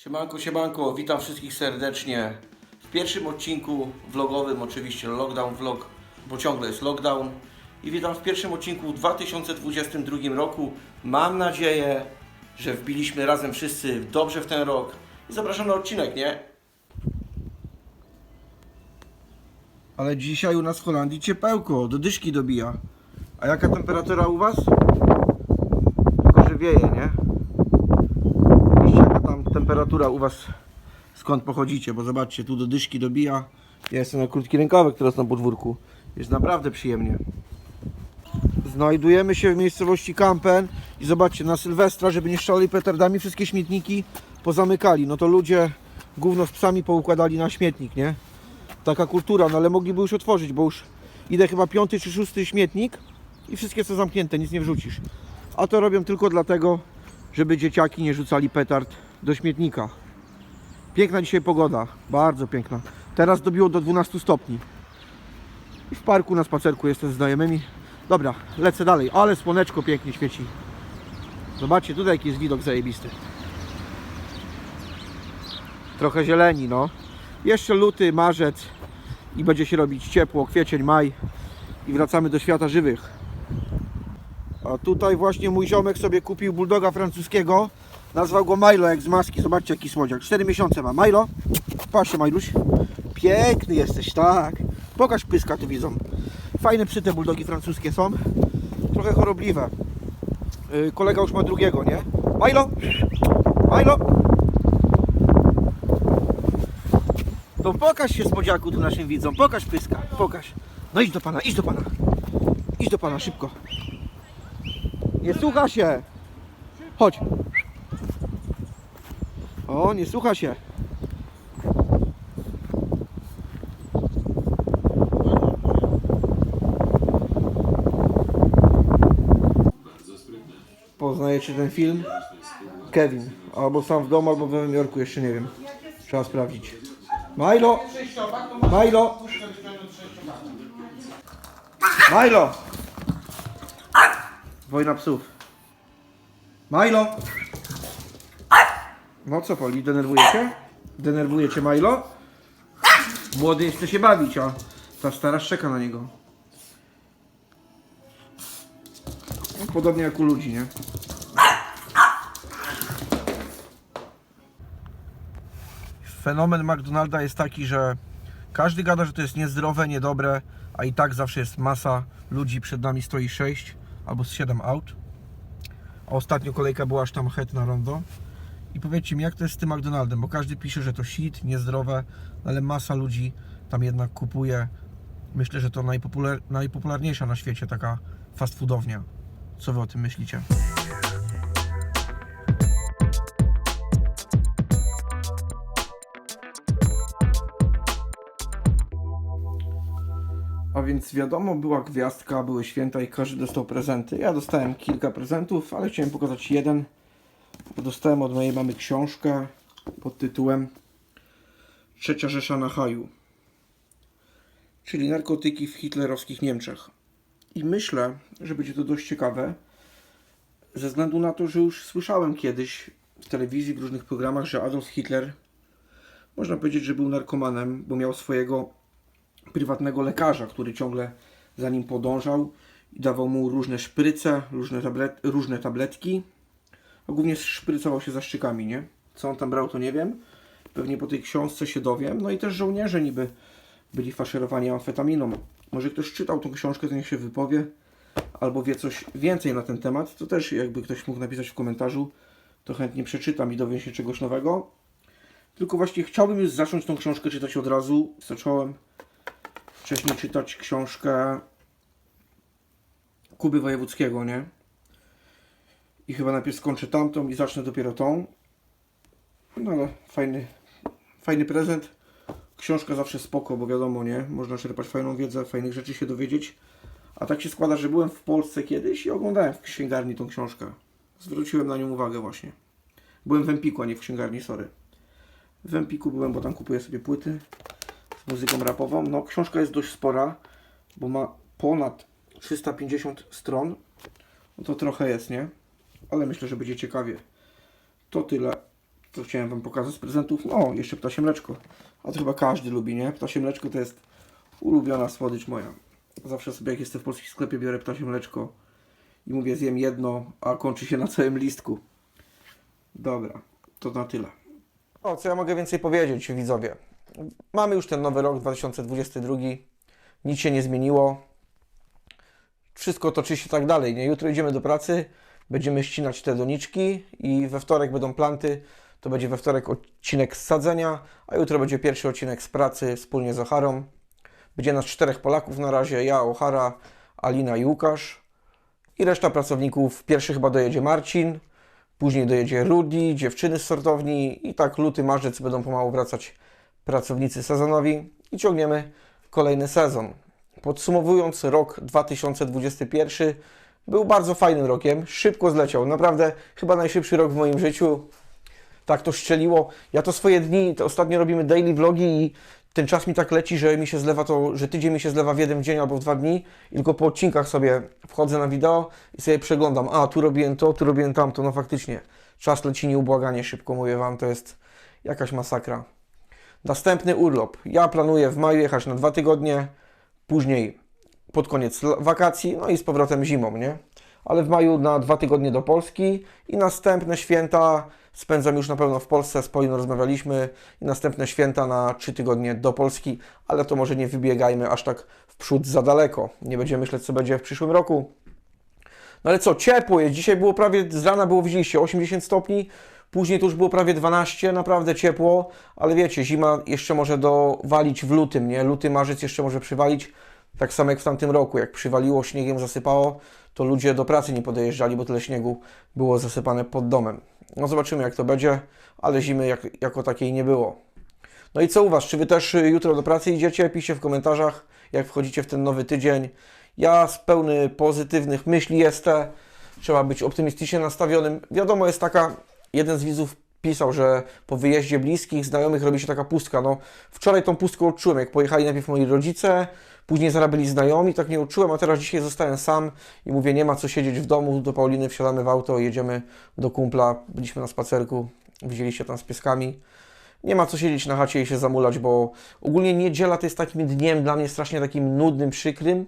Siemanko, siemanko, witam wszystkich serdecznie w pierwszym odcinku vlogowym, oczywiście lockdown vlog, bo ciągle jest lockdown. I witam w pierwszym odcinku w 2022 roku. Mam nadzieję, że wbiliśmy razem wszyscy dobrze w ten rok. I zapraszam na odcinek, nie? Ale dzisiaj u nas w Holandii ciepełko, do dyszki dobija. A jaka temperatura u Was? Tylko, że wieje, nie? Temperatura u Was, skąd pochodzicie, bo zobaczcie, tu do dyszki dobija. Ja jestem na krótki rękawek teraz na podwórku. Jest naprawdę przyjemnie. Znajdujemy się w miejscowości Kampen i zobaczcie, na Sylwestra, żeby nie strzelali petardami, wszystkie śmietniki pozamykali. No to ludzie gówno z psami poukładali na śmietnik, nie? Taka kultura, no ale mogliby już otworzyć, bo już idę chyba piąty czy szósty śmietnik i wszystkie są zamknięte, nic nie wrzucisz. A to robią tylko dlatego, żeby dzieciaki nie rzucali petard do śmietnika. Piękna dzisiaj pogoda, bardzo piękna. Teraz dobiło do 12 stopni. I w parku na spacerku jestem z znajomymi. Dobra, lecę dalej, ale słoneczko pięknie świeci. Zobaczcie, tutaj jaki jest widok zajebisty. Trochę zieleni, no. Jeszcze luty, marzec i będzie się robić ciepło, kwiecień, maj i wracamy do świata żywych. A tutaj właśnie mój ziomek sobie kupił bulldoga francuskiego. Nazwał go Milo jak z maski. Zobaczcie jaki słodziak. 4 miesiące ma. Milo? Patrzcie Majluś. Piękny jesteś, tak. Pokaż pyska tu widzą. Fajne psy te bulldogi francuskie są. Trochę chorobliwe. Yy, kolega już ma drugiego, nie? Milo? Milo? To pokaż się słodziaku tu naszym widzom. Pokaż pyska. Pokaż. No idź do pana, idź do pana. Idź do pana szybko. Nie słucha się. Chodź. O, nie słucha się. Poznajecie ten film? Kevin. Albo sam w domu, albo w Nowym Jorku, jeszcze nie wiem. Trzeba sprawdzić. Milo! Milo! Milo! Wojna psów. Milo! No co Poli, denerwujecie? Denerwujecie Milo? Młody chce się bawić, a ta stara szczeka na niego. Podobnie jak u ludzi, nie? Fenomen McDonalda jest taki, że każdy gada, że to jest niezdrowe, niedobre, a i tak zawsze jest masa ludzi, przed nami stoi 6 albo z 7 aut. A ostatnio kolejka była aż tam het na rondo. I powiedzcie mi, jak to jest z tym McDonaldem, bo każdy pisze, że to shit, niezdrowe, ale masa ludzi tam jednak kupuje. Myślę, że to najpopular najpopularniejsza na świecie taka fast foodownia. Co wy o tym myślicie? A więc wiadomo, była gwiazdka, były święta i każdy dostał prezenty. Ja dostałem kilka prezentów, ale chciałem pokazać jeden. Dostałem od mojej mamy książkę pod tytułem Trzecia Rzesza na haju. Czyli narkotyki w hitlerowskich Niemczech. I myślę, że będzie to dość ciekawe, ze względu na to, że już słyszałem kiedyś w telewizji, w różnych programach, że Adolf Hitler, można powiedzieć, że był narkomanem, bo miał swojego prywatnego lekarza, który ciągle za nim podążał i dawał mu różne szpryce, różne, tablet, różne tabletki, głównie szprycował się zaszczykami, nie? Co on tam brał, to nie wiem. Pewnie po tej książce się dowiem. No i też żołnierze niby byli faszerowani amfetaminą. Może ktoś czytał tą książkę, to niech się wypowie, albo wie coś więcej na ten temat, to też jakby ktoś mógł napisać w komentarzu, to chętnie przeczytam i dowiem się czegoś nowego. Tylko właśnie chciałbym już zacząć tą książkę czytać od razu. Zacząłem wcześniej czytać książkę Kuby Wojewódzkiego, nie? I chyba najpierw skończę tamtą i zacznę dopiero tą. No ale fajny, fajny prezent. Książka zawsze spoko, bo wiadomo, nie? Można czerpać fajną wiedzę, fajnych rzeczy się dowiedzieć. A tak się składa, że byłem w Polsce kiedyś i oglądałem w księgarni tą książkę. Zwróciłem na nią uwagę właśnie. Byłem w Empiku, a nie w księgarni, sorry. W Empiku byłem, bo tam kupuję sobie płyty z muzyką rapową. No, książka jest dość spora, bo ma ponad 350 stron. No to trochę jest, nie? Ale myślę, że będzie ciekawie. To tyle Co chciałem Wam pokazać z prezentów? No, jeszcze ptasie mleczko. A to chyba każdy lubi, nie? Ptasie mleczko to jest ulubiona słodycz moja. Zawsze sobie jak jestem w polskim sklepie biorę ptasie mleczko i mówię zjem jedno, a kończy się na całym listku. Dobra, to na tyle. O, co ja mogę więcej powiedzieć, widzowie? Mamy już ten nowy rok 2022. Nic się nie zmieniło. Wszystko toczy się tak dalej, nie? Jutro idziemy do pracy, będziemy ścinać te doniczki i we wtorek będą planty. To będzie we wtorek odcinek z sadzenia, a jutro będzie pierwszy odcinek z pracy wspólnie z Ocharą. Będzie nas czterech Polaków na razie, ja, Ochara, Alina i Łukasz. I reszta pracowników. Pierwszy chyba dojedzie Marcin, później dojedzie Rudy, dziewczyny z sortowni i tak luty, marzec będą pomału wracać pracownicy sezonowi i ciągniemy kolejny sezon. Podsumowując, rok 2021 był bardzo fajnym rokiem, szybko zleciał, naprawdę chyba najszybszy rok w moim życiu. Tak to szczeliło. Ja to swoje dni, to ostatnio robimy daily vlogi i ten czas mi tak leci, że mi się zlewa to, że tydzień mi się zlewa w jeden dzień albo w dwa dni i tylko po odcinkach sobie wchodzę na wideo i sobie przeglądam. A, tu robiłem to, tu robiłem tamto. No faktycznie, czas leci nieubłaganie szybko, mówię Wam, to jest jakaś masakra. Następny urlop. Ja planuję w maju jechać na dwa tygodnie, później pod koniec wakacji, no i z powrotem zimą, nie? Ale w maju na dwa tygodnie do Polski i następne święta spędzam już na pewno w Polsce, z Poliną rozmawialiśmy i następne święta na trzy tygodnie do Polski, ale to może nie wybiegajmy aż tak w przód za daleko. Nie będziemy myśleć, co będzie w przyszłym roku. No ale co, ciepło jest. Dzisiaj było prawie, z rana było, widzieliście, 80 stopni, później to już było prawie 12, naprawdę ciepło, ale wiecie, zima jeszcze może dowalić w lutym, nie? Luty, marzec jeszcze może przywalić, tak samo jak w tamtym roku, jak przywaliło, śniegiem zasypało, to ludzie do pracy nie podejeżdżali, bo tyle śniegu było zasypane pod domem. No zobaczymy, jak to będzie, ale zimy jak, jako takiej nie było. No i co u Was? Czy Wy też y, jutro do pracy idziecie? Piszcie w komentarzach, jak wchodzicie w ten nowy tydzień. Ja z pełny pozytywnych myśli jestem. Trzeba być optymistycznie nastawionym. Wiadomo, jest taka, jeden z widzów pisał, że po wyjeździe bliskich, znajomych robi się taka pustka. No, wczoraj tą pustkę odczułem, jak pojechali najpierw moi rodzice, później zarabiali znajomi, tak nie odczułem, a teraz dzisiaj zostałem sam i mówię, nie ma co siedzieć w domu, do Pauliny wsiadamy w auto, jedziemy do kumpla, byliśmy na spacerku, widzieliście tam z pieskami. Nie ma co siedzieć na chacie i się zamulać, bo ogólnie niedziela to jest takim dniem dla mnie strasznie takim nudnym, przykrym.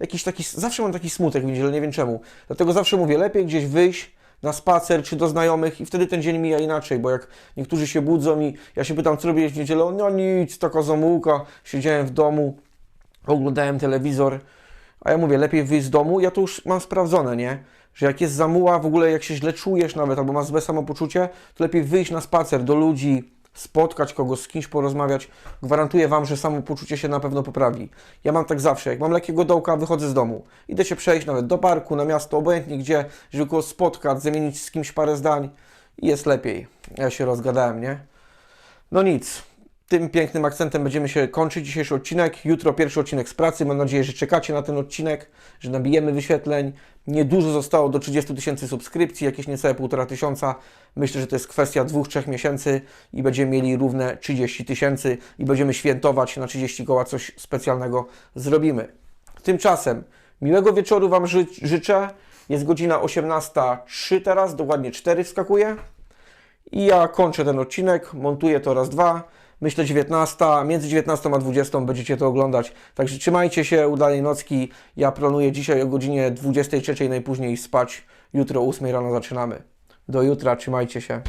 Jakiś taki, zawsze mam taki smutek w niedzielę, nie wiem czemu. Dlatego zawsze mówię, lepiej gdzieś wyjść na spacer czy do znajomych i wtedy ten dzień mija inaczej, bo jak niektórzy się budzą i ja się pytam, co robiłeś w niedzielę, no nic, taka zamułka, siedziałem w domu, oglądałem telewizor, a ja mówię, lepiej wyjść z domu, ja to już mam sprawdzone, nie? Że jak jest zamuła, w ogóle jak się źle czujesz nawet, albo masz złe samopoczucie, to lepiej wyjść na spacer do ludzi, spotkać kogoś, z kimś porozmawiać. Gwarantuję Wam, że samopoczucie się na pewno poprawi. Ja mam tak zawsze, jak mam lekkiego dołka, wychodzę z domu. Idę się przejść nawet do parku, na miasto, obojętnie gdzie, żeby go spotkać, zamienić z kimś parę zdań i jest lepiej. Ja się rozgadałem, nie? No nic. Tym pięknym akcentem będziemy się kończyć dzisiejszy odcinek. Jutro pierwszy odcinek z pracy. Mam nadzieję, że czekacie na ten odcinek, że nabijemy wyświetleń. Niedużo zostało do 30 tysięcy subskrypcji, jakieś niecałe półtora tysiąca. Myślę, że to jest kwestia dwóch, trzech miesięcy i będziemy mieli równe 30 tysięcy i będziemy świętować na 30 koła coś specjalnego zrobimy. Tymczasem miłego wieczoru Wam ży życzę. Jest godzina 18.03 teraz, dokładnie 4 wskakuje. I ja kończę ten odcinek, montuję to raz, dwa. Myślę 19, między 19 a 20 będziecie to oglądać. Także trzymajcie się, udanej nocki. Ja planuję dzisiaj o godzinie 23 najpóźniej spać. Jutro o 8 rano zaczynamy. Do jutra, trzymajcie się.